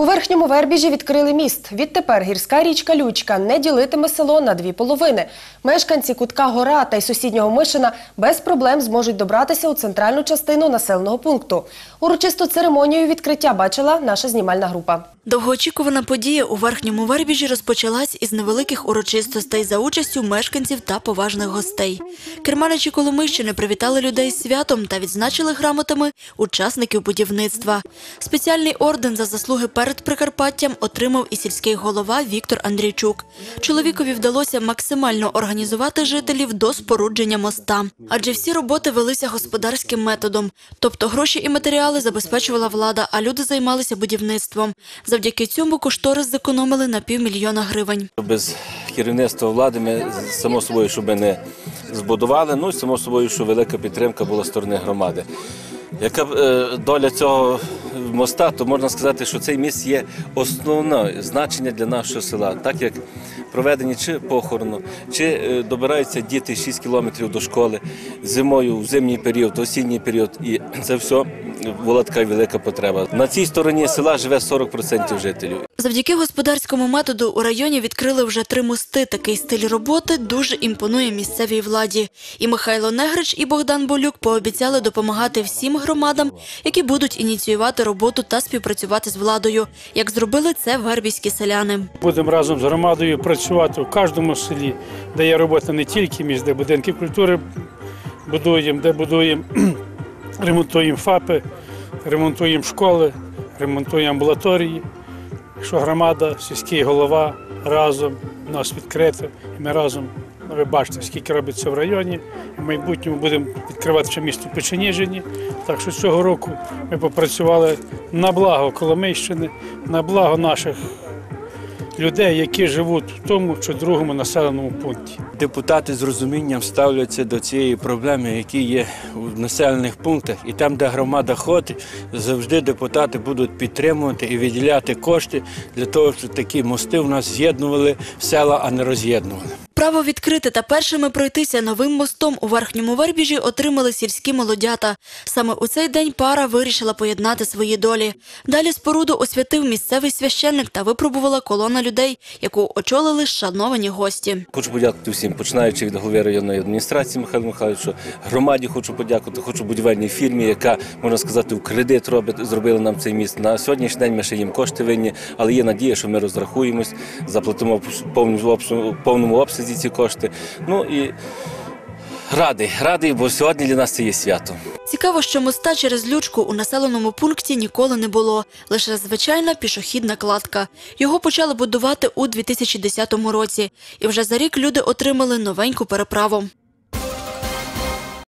У верхньому Вербіжі відкрили міст. Відтепер гірська річка Лючка не ділитиме село на дві половини. Мешканці кутка Гора та й сусіднього Мишина без проблем зможуть добратися у центральну частину населеного пункту. Урочисту церемонію відкриття бачила наша знімальна група. Довгоочікувана подія у верхньому Вербіжі розпочалась із невеликих урочистостей за участю мешканців та поважних гостей. Керманичі Коломийщини привітали людей з святом та відзначили грамотами учасників будівництва. Спеціальний орден за заслуги перед Прикарпаттям отримав і сільський голова Віктор Андрійчук. Чоловікові вдалося максимально організувати жителів до спорудження моста, адже всі роботи велися господарським методом, тобто гроші і матеріали забезпечувала влада, а люди займалися будівництвом. Завдяки цьому кошторис зекономили на півмільйона гривень. Без керівництва влади ми само собою, щоб не збудували. Ну і само собою, що велика підтримка була з сторони громади. Яка е, доля цього моста, то можна сказати, що цей міст є основне значення для нашого села, так як проведені чи похорону, чи е, добираються діти 6 кілометрів до школи зимою, в зимній період, осінній період, і це все була така велика потреба. На цій стороні села живе 40% жителів. Завдяки господарському методу у районі відкрили вже три мости. Такий стиль роботи дуже імпонує місцевій владі. І Михайло Негрич, і Богдан Болюк пообіцяли допомагати всім громадам, які будуть ініціювати роботу та співпрацювати з владою, як зробили це вербійські селяни. Будемо разом з громадою працювати в кожному селі, де є робота не тільки міст, де будинки культури будуємо, де будуємо, ремонтуємо ФАПи, ремонтуємо школи, ремонтуємо амбулаторії. Якщо громада, сільський голова разом нас відкрито, і ми разом, ну, ви бачите, скільки робиться в районі. В майбутньому будемо відкривати ще місто Печеніжині. Так що цього року ми попрацювали на благо Коломийщини, на благо наших людей, які живуть в тому чи другому населеному пункті. Депутати з розумінням ставляться до цієї проблеми, які є в населених пунктах, і там, де громада ходить, завжди депутати будуть підтримувати і виділяти кошти для того, щоб такі мости в нас з'єднували села, а не роз'єднували. Право відкрити та першими пройтися новим мостом у верхньому Вербіжі отримали сільські молодята. Саме у цей день пара вирішила поєднати свої долі. Далі споруду освятив місцевий священник та випробувала колона людей, яку очолили шановані гості. Хочу подякувати всім, починаючи від голови районної адміністрації Михайла Михайловича, громаді хочу подякувати, хочу будівельній фірмі, яка, можна сказати, в кредит робить, зробила нам цей міст. На сьогоднішній день ми ще їм кошти винні, але є надія, що ми розрахуємось, заплатимо в повному обсязі- повному ці кошти. Ну і радий, радий, бо сьогодні для нас це є свято. Цікаво, що моста через лючку у населеному пункті ніколи не було. Лише звичайна пішохідна кладка. Його почали будувати у 2010 році. І вже за рік люди отримали новеньку переправу.